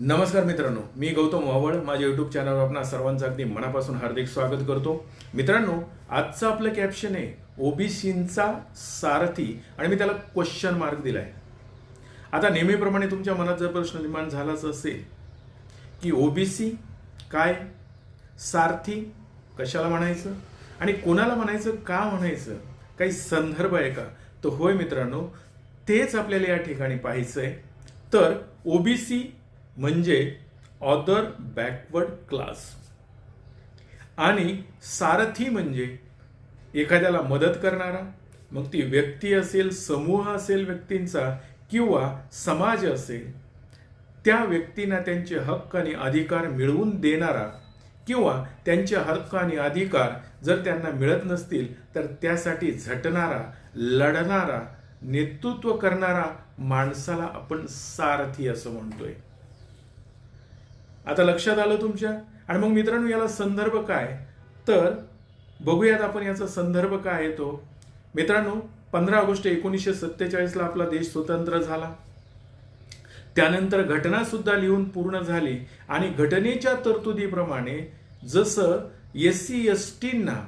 नमस्कार मित्रांनो मी गौतम वावळ. माझ्या युट्यूब चॅनलवर आपणा सर्वांचं अगदी मनापासून हार्दिक स्वागत करतो. मित्रांनो आजचं आपलं कॅप्शन आहे ओबीसींचा सारथी. आणि मी त्याला क्वेश्चन मार्क आहे आता नेहमीप्रमाणे तुमच्या मनात जर प्रश्न निर्माण झालाच असेल की ओबीसी काय? सारथी? कशाला म्हणायचं? आणि कोणाला म्हणायचं? का म्हणायचं? काही संदर्भ आहे का? तर होय मित्रांनो तेच आपल्याला या ठिकाणी पाहायचं आहे तर ओबीसी म्हणजे ऑदर बॅकवर्ड क्लास आणि सारथी म्हणजे एखाद्याला मदत करणारा मग ती व्यक्ती असेल समूह असेल व्यक्तींचा किंवा समाज असेल त्या व्यक्तींना त्यांचे हक्क आणि अधिकार मिळवून देणारा किंवा त्यांचे हक्क आणि अधिकार जर त्यांना मिळत नसतील तर त्यासाठी झटणारा लढणारा नेतृत्व करणारा माणसाला आपण सारथी असं म्हणतोय. आता लक्षात आलं तुमच्या? आणि मग मित्रांनो याला संदर्भ काय? तर बघूयात आपण याचा संदर्भ काय येतो मित्रांनो पंधरा ऑगस्ट एकोणीसशे सत्तेचाळीसला आपला देश स्वतंत्र झाला. त्यानंतर घटनासुद्धा लिहून पूर्ण झाली. आणि घटनेच्या तरतुदीप्रमाणे जसं एस सी एस टींना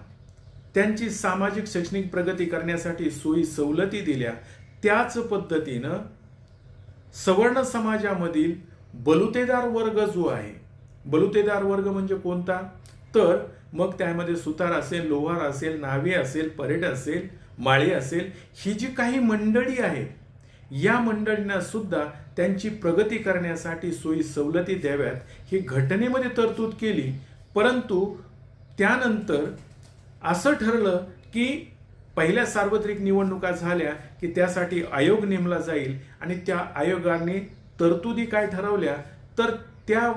त्यांची सामाजिक शैक्षणिक प्रगती करण्यासाठी सोयी सवलती दिल्या त्याच पद्धतीनं सवर्ण समाजामधील बलुतेदार वर्ग जो आहे बलुतेदार वर्ग म्हणजे कोणता? तर मग त्यामध्ये सुतार असेल लोहार असेल नावे असेल परेड असेल माळी असेल ही जी काही मंडळी आहेत या मंडळींना सुद्धा त्यांची प्रगती करण्यासाठी सोयी सवलती द्याव्यात. ही घटनेमध्ये तरतूद केली परंतु त्यानंतर असं ठरलं की पहिल्या सार्वत्रिक निवडणुका झाल्या की त्यासाठी आयोग नेमला जाईल आणि त्या आयोगाने तरतुदी काय ठरवल्या तर त्या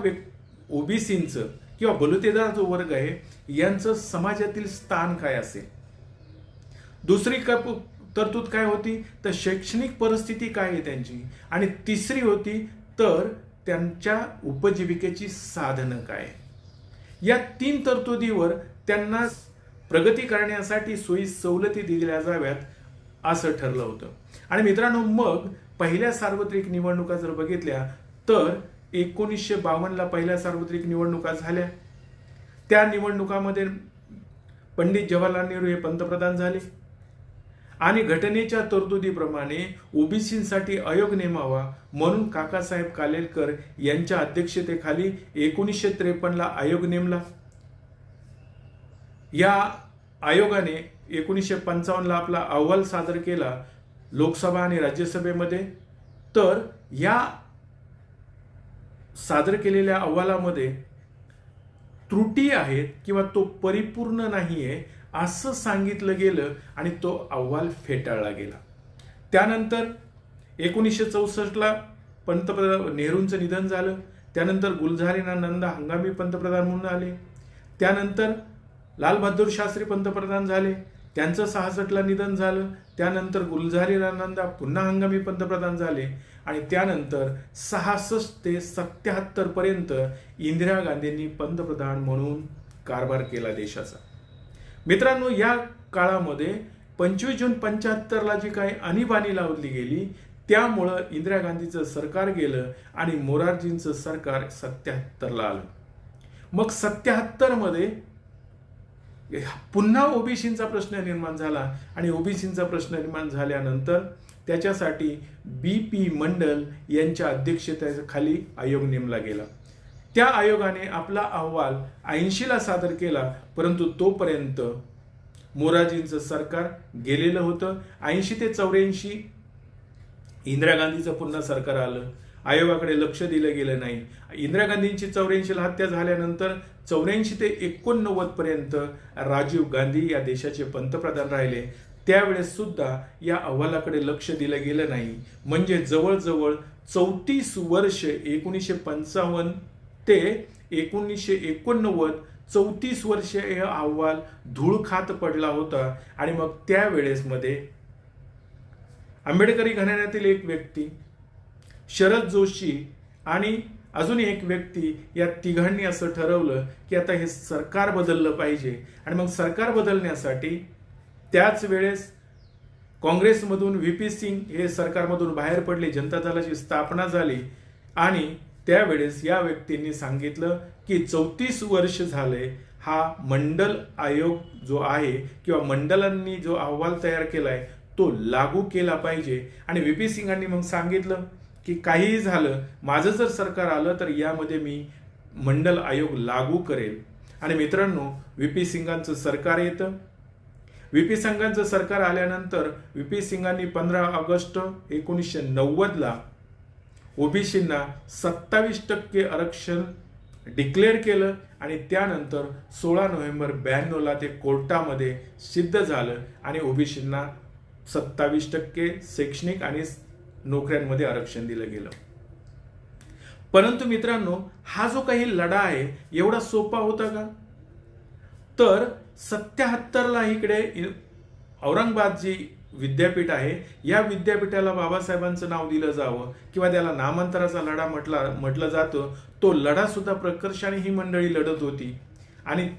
ओबीसींचं किंवा बलुतेदार जो वर्ग आहे यांचं समाजातील स्थान काय असेल? दुसरी कप तरतूद काय होती? तर शैक्षणिक परिस्थिती काय आहे त्यांची? आणि तिसरी होती तर त्यांच्या उपजीविकेची साधनं काय? या तीन तरतुदीवर त्यांना प्रगती करण्यासाठी सोयी सवलती दिल्या जाव्यात असं ठरलं होतं. आणि मित्रांनो मग पहिल्या सार्वत्रिक निवडणुका जर बघितल्या तर एकोणीसशे बावन्नला पहिल्या सार्वत्रिक निवडणुका झाल्या. त्या निवडणुकामध्ये पंडित जवाहरलाल नेहरू हे पंतप्रधान झाले. आणि घटनेच्या तरतुदीप्रमाणे ओबीसीसाठी आयोग नेमावा म्हणून काकासाहेब कालेलकर यांच्या अध्यक्षतेखाली एकोणीसशे त्रेपन्नला आयोग नेमला. या आयोगाने एकोणीसशे पंचावन्नला आपला अहवाल सादर केला लोकसभा आणि राज्यसभेमध्ये. तर या सादर केलेल्या अहवालामध्ये त्रुटी आहेत किंवा तो परिपूर्ण नाही आहे असं सांगितलं गेलं आणि तो अहवाल फेटाळला गेला. त्यानंतर एकोणीसशे चौसष्टला पंतप्रधान नेहरूंचं निधन झालं. त्यानंतर गुलझारीना नंदा हंगामी पंतप्रधान म्हणून आले. त्यानंतर लालबहादूर शास्त्री पंतप्रधान झाले. त्यांचं सहासष्टला निधन झालं. त्यानंतर गुलझारीनानंद पुन्हा हंगामी पंतप्रधान झाले. आणि त्यानंतर सहासष्ट ते सत्याहत्तरपर्यंत इंदिरा गांधींनी पंतप्रधान म्हणून कारभार केला देशाचा. मित्रांनो या काळामध्ये पंचवीस जून पंच्याहत्तरला जी काही आणीबाणी लावली गेली त्यामुळं इंदिरा गांधीचं सरकार गेलं आणि मोरारजींचं सरकार सत्याहत्तरला आलं. मग सत्याहत्तरमध्ये पुन्हा ओबीसींचा प्रश्न निर्माण झाला आणि ओबीसींचा प्रश्न निर्माण झाल्यानंतर त्याच्यासाठी बी पी मंडल यांच्या अध्यक्षतेखाली आयोग नेमला गेला. त्या आयोगाने आपला अहवाल ऐंशीला सादर केला परंतु तोपर्यंत मोराजींचं सरकार गेलेलं होतं. ऐंशी ते चौऱ्याऐंशी इंदिरा गांधीचं पुन्हा सरकार आलं. आयोगाकडे लक्ष दिलं गेलं नाही. इंदिरा गांधींची चौऱ्याऐंशीला हत्या झाल्यानंतर चौऱ्याऐंशी ते एकोणनव्वद पर्यंत राजीव गांधी या देशाचे पंतप्रधान राहिले. त्यावेळेस सुद्धा या अहवालाकडे लक्ष दिलं गेलं नाही. म्हणजे जवळजवळ चौतीस वर्ष एकोणीसशे पंचावन्न ते एकोणीसशे एकोणनव्वद चौतीस वर्ष हे अहवाल धूळ खात पडला होता. आणि मग त्यावेळेस मध्ये आंबेडकरी घराण्यातील एक व्यक्ती शरद जोशी आणि अजून एक व्यक्ती या तिघांनी असं ठरवलं की आता हे सरकार बदललं पाहिजे. आणि मग सरकार बदलण्यासाठी त्याच वेळेस काँग्रेसमधून व्ही पी सिंग हे सरकारमधून बाहेर पडले जनता दलाची स्थापना झाली आणि त्यावेळेस या व्यक्तींनी सांगितलं की चौतीस वर्ष झाले हा मंडल आयोग जो आहे किंवा मंडलांनी जो अहवाल तयार केला आहे तो लागू केला पाहिजे. आणि व्ही पी सिंगांनी मग सांगितलं की काहीही झालं माझं जर सरकार आलं तर यामध्ये मी मंडल आयोग लागू करेल. आणि मित्रांनो व्ही पी सिंगांचं सरकार येतं. व्ही पी सिंगांचं सरकार आल्यानंतर व्ही पी सिंगांनी पंधरा ऑगस्ट एकोणीसशे नव्वदला ओबीसींना सत्तावीस टक्के आरक्षण डिक्लेअर केलं आणि त्यानंतर सोळा नोव्हेंबर ब्याण्णवला ते कोर्टामध्ये सिद्ध झालं आणि ओबीसींना सत्तावीस टक्के शैक्षणिक आणि नोकऱ्यांमध्ये आरक्षण दिलं गेलं. परंतु मित्रांनो हा जो काही लढा आहे एवढा सोपा होता का? तर सत्याहत्तरला इकडे औरंगाबाद जी विद्यापीठ आहे. या विद्यापीठाला बाबासाहेबांचं नाव दिलं जावं किंवा त्याला नामांतराचा लढा म्हटला म्हटलं जातं तो लढासुद्धा प्रकर्षाने ही मंडळी लढत होती. आणि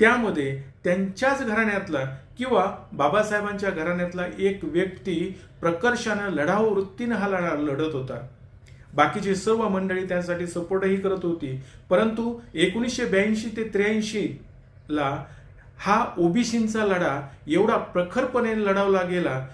त्यामध्ये त्यांच्याच घराण्यातला किंवा बाबासाहेबांच्या घराण्यातला एक व्यक्ती प्रकर्षानं लढाऊ वृत्तीनं हा लढा लढत होता. बाकीची सर्व मंडळी त्यासाठी सपोर्टही करत होती. परंतु एकोणीसशे ब्याऐंशी ते त्र्याऐंशीला हा ओबीसींचा लढा एवढा प्रखरपणे लढवला गेला.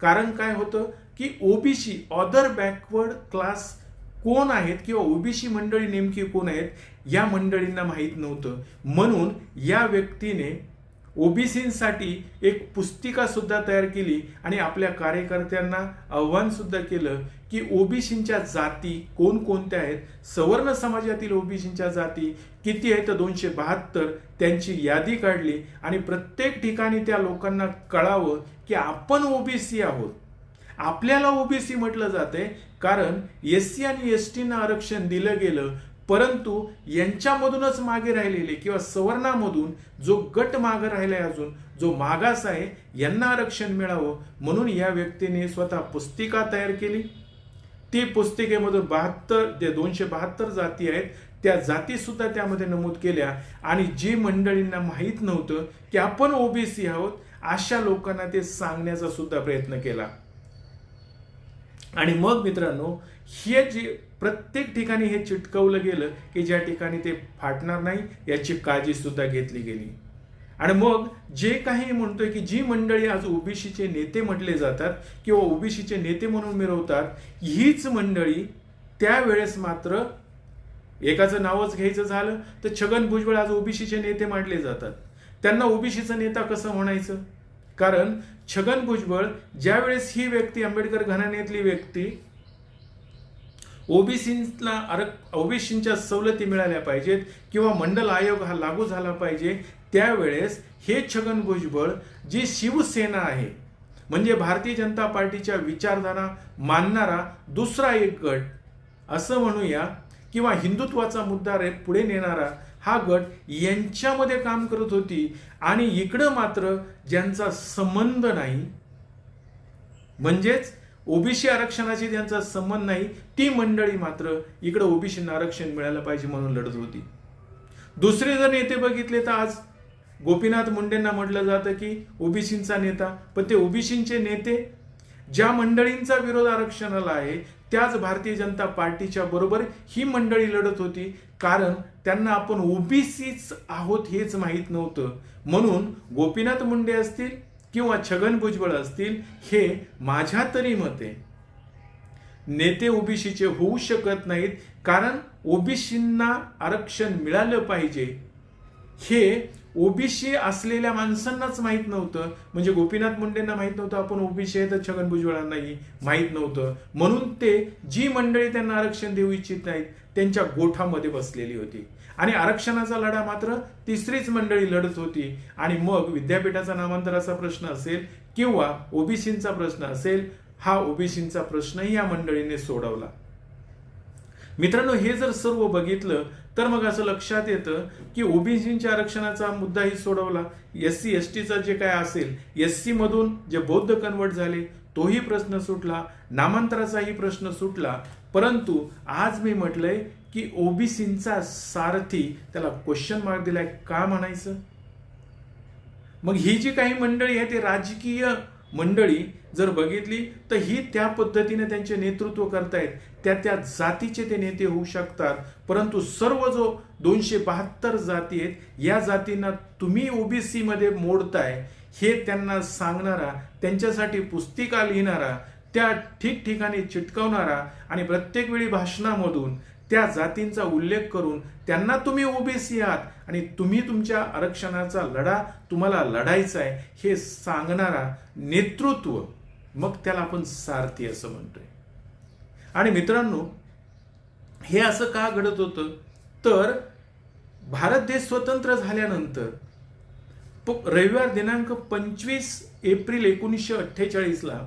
कारण काय होतं की ओबीसी ऑदर बॅकवर्ड क्लास कोण आहेत किंवा ओबीसी मंडळी नेमकी कोण आहेत या मंडळींना माहीत नव्हतं. म्हणून या व्यक्तीने ओबीसींसाठी एक पुस्तिका सुद्धा तयार केली आणि आपल्या कार्यकर्त्यांना आव्हान सुद्धा केलं की ओबीसींच्या जाती कोणकोणत्या आहेत? सवर्ण समाजातील ओबीसींच्या जाती किती आहेत? तर दोनशे बहात्तर त्यांची यादी काढली आणि प्रत्येक ठिकाणी त्या लोकांना कळावं की आपण ओबीसी आहोत. आपल्याला ओबीसी म्हटलं जाते कारण एस सी आणि एस टीना आरक्षण दिलं गेलं परंतु यांच्यामधूनच मागे राहिलेले किंवा सवर्णामधून जो गट मागे आहे अजून जो मागास आहे यांना आरक्षण मिळावं म्हणून या व्यक्तीने स्वतः पुस्तिका तयार केली. ती पुस्तिकेमधून बहात्तर ते दोनशे बहात्तर जाती आहेत त्या जाती सुद्धा त्यामध्ये नमूद केल्या. आणि जी मंडळींना माहीत नव्हतं की आपण ओबीसी आहोत अशा लोकांना ते सांगण्याचा सुद्धा प्रयत्न केला. आणि मग मित्रांनो हे जे प्रत्येक ठिकाणी हे चिटकवलं गेलं की ज्या ठिकाणी ते फाटणार नाही याची काळजी सुद्धा घेतली गेली. आणि मग जे काही म्हणतोय की जी मंडळी आज ओबीसीचे नेते म्हटले जातात किंवा ओबीसीचे नेते म्हणून मिरवतात हीच मंडळी त्यावेळेस मात्र एकाचं नावच घ्यायचं झालं तर छगन भुजबळ आज ओबीसीचे नेते मानले जातात. त्यांना ओबीसीचा नेता कसं म्हणायचं? कारण छगन भुजबळ ज्यावेळेस ही व्यक्ती आंबेडकर घराण्यातली व्यक्ती ओबीसीला आरक ओबीसींच्या सवलती मिळाल्या पाहिजेत किंवा मंडल आयोग हा लागू झाला पाहिजे त्यावेळेस हे छगन भुजबळ जी शिवसेना आहे म्हणजे भारतीय जनता पार्टीच्या विचारधारा मानणारा दुसरा एक गट असं म्हणूया किंवा हिंदुत्वाचा मुद्दा रे पुढे नेणारा हा गट यांच्यामध्ये काम करत होती आणि इकडं मात्र ज्यांचा संबंध नाही म्हणजेच ओबीसी आरक्षणाशी त्यांचा संबंध नाही ती मंडळी मात्र इकडे ओबीसींना आरक्षण मिळालं पाहिजे म्हणून लढत होती. दुसरे जर नेते बघितले तर आज गोपीनाथ मुंडेंना म्हटलं जातं की ओबीसींचा नेता पण ते ओबीसींचे नेते ज्या मंडळींचा विरोध आरक्षणाला आहे त्याच भारतीय जनता पार्टीच्या बरोबर ही मंडळी लढत होती. कारण त्यांना आपण ओबीसीच आहोत हेच माहीत नव्हतं. म्हणून गोपीनाथ मुंडे असतील किंवा छगन भुजबळ असतील हे माझ्या तरी मते नेते ओबीसीचे होऊ शकत नाहीत. कारण ओबीसींना आरक्षण मिळालं पाहिजे. हे ओबीसी असलेल्या माणसांनाच माहीत नव्हतं. म्हणजे गोपीनाथ मुंडेंना माहीत नव्हतं आपण ओबीसी आहे तर छगन भुजबळांनाही माहीत नव्हतं. म्हणून ते जी मंडळी त्यांना आरक्षण देऊ इच्छित नाहीत त्यांच्या गोठामध्ये बसलेली होती. आणि आरक्षणाचा लढा मात्र तिसरीच मंडळी लढत होती. आणि मग विद्यापीठाचा नामांतराचा प्रश्न असेल किंवा ओबीसींचा प्रश्न असेल हा ओबीसींचा प्रश्नही या मंडळीने सोडवला. मित्रांनो हे जर सर्व बघितलं तर मग असं लक्षात येतं की ओबीसींच्या आरक्षणाचा मुद्दाही सोडवला. एस सी एस टीचा जे काय असेल एस सी मधून जे बौद्ध कन्वर्ट झाले तोही प्रश्न सुटला नामांतराचाही प्रश्न सुटला. परंतु आज मी म्हटलंय की ओबीसींचा सारथी त्याला क्वेश्चन मार्क दिलाय का म्हणायचं? मग ही जी काही मंडळी आहे ती राजकीय मंडळी जर बघितली तर ही त्या पद्धतीने त्यांचे नेतृत्व करतायत. त्या त्या जातीचे ते नेते होऊ शकतात. परंतु सर्व जो दोनशे बहात्तर जाती आहेत या जातींना तुम्ही ओबीसी मध्ये मोडताय हे त्यांना सांगणारा त्यांच्यासाठी पुस्तिका लिहिणारा त्या ठिकठिकाणी चिटकवणारा आणि प्रत्येक वेळी भाषणामधून त्या जातींचा उल्लेख करून त्यांना तुम्ही ओबीसी आहात आणि तुम्ही तुमच्या आरक्षणाचा लढा तुम्हाला लढायचा आहे हे सांगणारा नेतृत्व मग त्याला आपण सारथी असं म्हणतोय. आणि मित्रांनो हे असं का घडत होतं? तर भारत देश स्वतंत्र झाल्यानंतर प- रविवार दिनांक पंचवीस एप्रिल एकोणीसशे अठ्ठेचाळीसला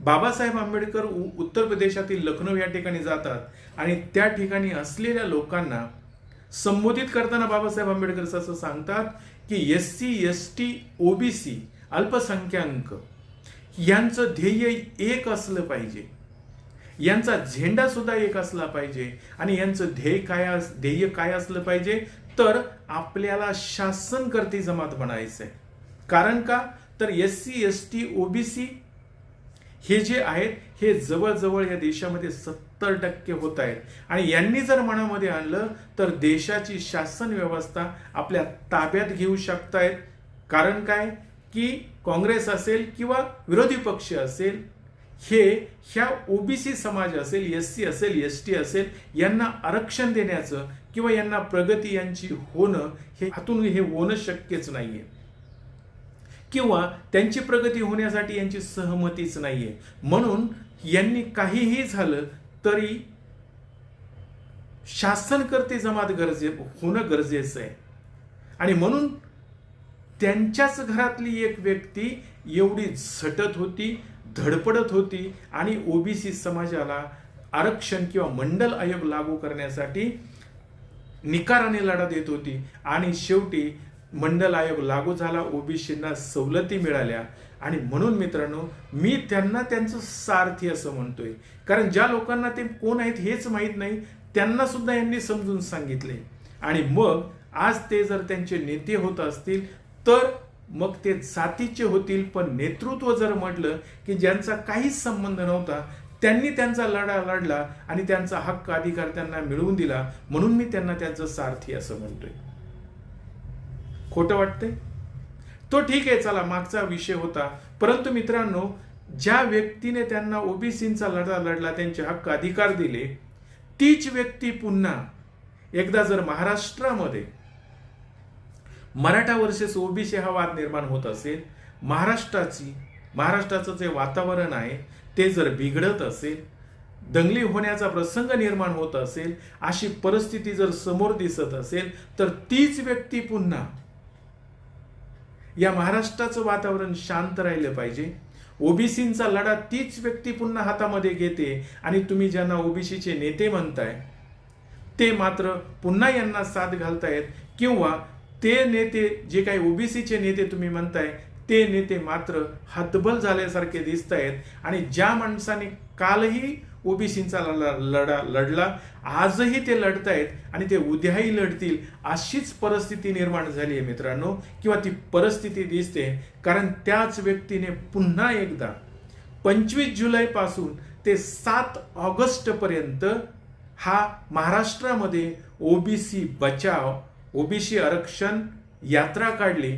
बाबासाहेब आंबेडकर उ- उत्तर प्रदेशातील लखनौ या ठिकाणी जातात आणि त्या ठिकाणी असलेल्या लोकांना संबोधित करताना बाबासाहेब आंबेडकर असं सांगतात की S C S T OBC अल्पसंख्याक यांचं ध्येय एक असलं पाहिजे. यांचा झेंडा सुद्धा एक असला पाहिजे आणि यांचं ध्येय काय ध्येय काय असलं पाहिजे? तर आपल्याला शासनकर्ती जमात बनायचंय. कारण का? तर S C S T OBC हे जे आहेत हे जवळजवळ या देशामध्ये सत्तर टक्के होत आहेत. आणि यांनी जर मनामध्ये आणलं तर देशाची शासन व्यवस्था आपल्या ताब्यात घेऊ शकतायत. कारण काय? की काँग्रेस असेल किंवा विरोधी पक्ष असेल हे ह्या ओबीसी समाज असेल एस सी असेल एस टी असेल यांना आरक्षण देण्याचं किंवा यांना प्रगती यांची होणं हे हातून हे होणं शक्यच नाहीये. किंवा त्यांची प्रगती होण्यासाठी यांची सहमतीच नाहीये. म्हणून यांनी काहीही झालं तरी शासनकर्ते जमात गरजे होणं गरजेचं आहे. आणि म्हणून त्यांच्याच घरातली एक व्यक्ती एवढी झटत होती धडपडत होती आणि ओबीसी समाजाला आरक्षण किंवा मंडल आयोग लागू करण्यासाठी निकाराने लढा देत होती. आणि शेवटी मंडल आयोग लागू झाला ओबीसींना सवलती मिळाल्या. आणि म्हणून मित्रांनो मी त्यांना त्यांचं सारथी असं म्हणतोय. कारण ज्या लोकांना ते कोण आहेत हेच माहीत नाही त्यांना सुद्धा यांनी समजून सांगितले. आणि मग आज ते जर त्यांचे नेते होत असतील तर मग ते जातीचे होतील. पण नेतृत्व जर म्हटलं की ज्यांचा काहीच संबंध नव्हता त्यांनी त्यांचा लढा लढला आणि त्यांचा हक्क अधिकार त्यांना मिळवून दिला. म्हणून मी त्यांना त्यांचं सारथी असं म्हणतोय. खोटं वाटतंय? तो ठीक आहे चला मागचा विषय होता. परंतु मित्रांनो ज्या व्यक्तीने त्यांना ओबीसींचा लढा लढला त्यांचे हक्क अधिकार दिले तीच व्यक्ती पुन्हा एकदा जर महाराष्ट्रामध्ये मराठा वर्सेस ओबीसी हा वाद निर्माण होत असेल महाराष्ट्राची महाराष्ट्राचं जे वातावरण आहे ते जर बिघडत असेल दंगली होण्याचा प्रसंग निर्माण होत असेल अशी परिस्थिती जर समोर दिसत असेल तर तीच व्यक्ती पुन्हा या महाराष्ट्राचं वातावरण शांत राहिलं पाहिजे. ओबीसींचा लढा तीच व्यक्ती पुन्हा हातामध्ये घेते आणि तुम्ही ज्यांना ओबीसीचे नेते म्हणताय ते मात्र पुन्हा यांना साथ घालतायत किंवा ते नेते जे काही ओबीसीचे नेते तुम्ही म्हणताय ते नेते मात्र हतबल झाल्यासारखे दिसत आहेत आणि ज्या माणसाने कालही ओबीसींचा लढा लढला. आजही ते लढत आहेत आणि ते उद्याही लढतील अशीच परिस्थिती निर्माण झाली आहे मित्रांनो. किंवा ती परिस्थिती दिसते. कारण त्याच व्यक्तीने पुन्हा एकदा पंचवीस जुलैपासून ते सात ऑगस्टपर्यंत हा महाराष्ट्रामध्ये ओबीसी बचाव ओबीसी आरक्षण यात्रा काढली.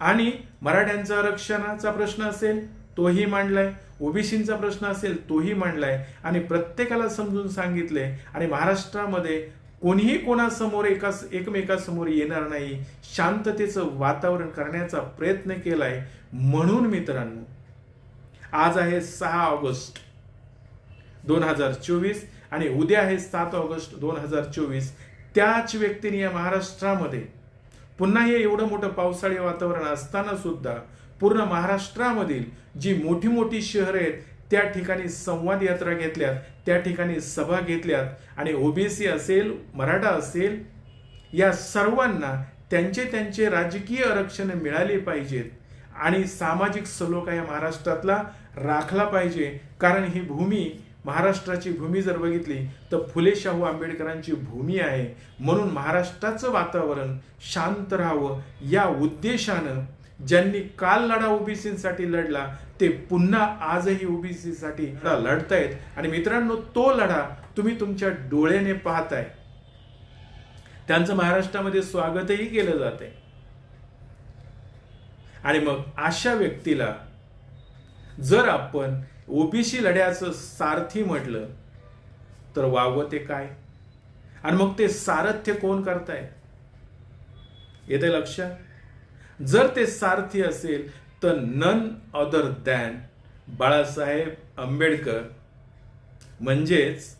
आणि मराठ्यांचा आरक्षणाचा प्रश्न असेल तोही मांडलाय. ओबीसींचा प्रश्न असेल तोही मांडलाय. आणि प्रत्येकाला समजून सांगितले आणि महाराष्ट्रामध्ये कोणीही कोणासमोर एका एकमेकासमोर येणार नाही. शांततेचं वातावरण करण्याचा प्रयत्न केलाय म्हणून मित्रांनो. आज आहे सहा ऑगस्ट दोन हजार चोवीस आणि उद्या आहे सात ऑगस्ट दोन हजार चोवीस. त्याच व्यक्तीने या महाराष्ट्रामध्ये पुन्हा हे एवढं मोठं पावसाळी वातावरण असताना सुद्धा पूर्ण महाराष्ट्रामधील जी मोठी मोठी शहरं आहेत त्या ठिकाणी संवाद यात्रा घेतल्यात त्या ठिकाणी सभा घेतल्यात आणि ओबीसी असेल मराठा असेल या सर्वांना त्यांचे त्यांचे राजकीय आरक्षण मिळाले पाहिजेत आणि सामाजिक सलोखा या महाराष्ट्रातला राखला पाहिजे. कारण ही भूमी महाराष्ट्राची भूमी जर बघितली तर फुले शाहू आंबेडकरांची भूमी आहे. म्हणून महाराष्ट्राचं वातावरण शांत राहावं या उद्देशानं ज्यांनी काल लढा ओबीसीसाठी लढला ते पुन्हा आजही ओबीसी साठी लढतायत. आणि मित्रांनो तो लढा तुम्ही तुमच्या डोळ्याने पाहताय. त्यांचं महाराष्ट्रामध्ये स्वागतही केलं जाते आणि मग अशा व्यक्तीला जर आपण ओबीसी लढ्याचं सारथी म्हटलं तर वावं ते काय? आणि मग ते सारथ्य कोण करताय? येते लक्षात जर ते सारथी असेल तर none other than Balasaheb Ambedkar. म्हणजेच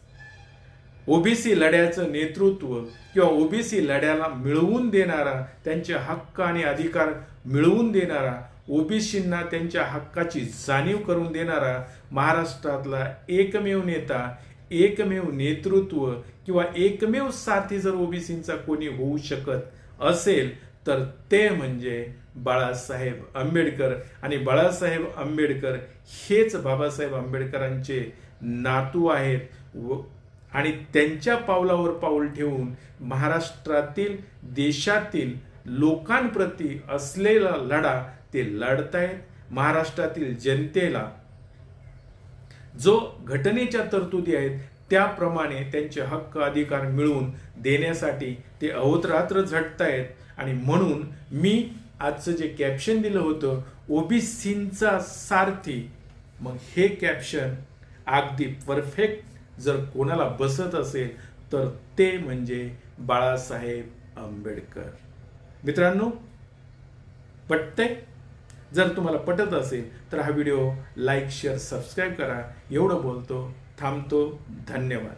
ओबीसी लढ्याचं नेतृत्व किंवा ओबीसी लढ्याला मिळवून देणारा त्यांचे हक्क आणि अधिकार मिळवून देणारा ओबीसींना त्यांच्या हक्काची जाणीव करून देणारा महाराष्ट्रातला एकमेव नेता एकमेव नेतृत्व किंवा एकमेव साथी जर ओबीसींचा कोणी होऊ शकत असेल तर ते म्हणजे बाळासाहेब आंबेडकर. आणि बाळासाहेब आंबेडकर हेच बाबासाहेब आंबेडकरांचे नातू आहेत. व आणि त्यांच्या पावलावर पाऊल ठेवून महाराष्ट्रातील देशातील लोकांप्रती असलेला लढा ते लढतायत. महाराष्ट्रातील जनतेला जो घटनेच्या तरतुदी आहेत त्याप्रमाणे त्यांचे हक्क अधिकार मिळवून देण्यासाठी ते अहोतरात्र झटतायत. आणि म्हणून मी आजचं जे कॅप्शन दिलं होतं ओबीसींचा सारथी मग हे कॅप्शन अगदी परफेक्ट जर कोणाला बसत असेल तर ते म्हणजे बाळासाहेब आंबेडकर. मित्रांनो पटतंय? जर तुम्हाला पटत असेल तर हा व्हिडिओ लाईक शेअर सबस्क्राईब करा. एवढं बोलतो थांबतो. धन्यवाद.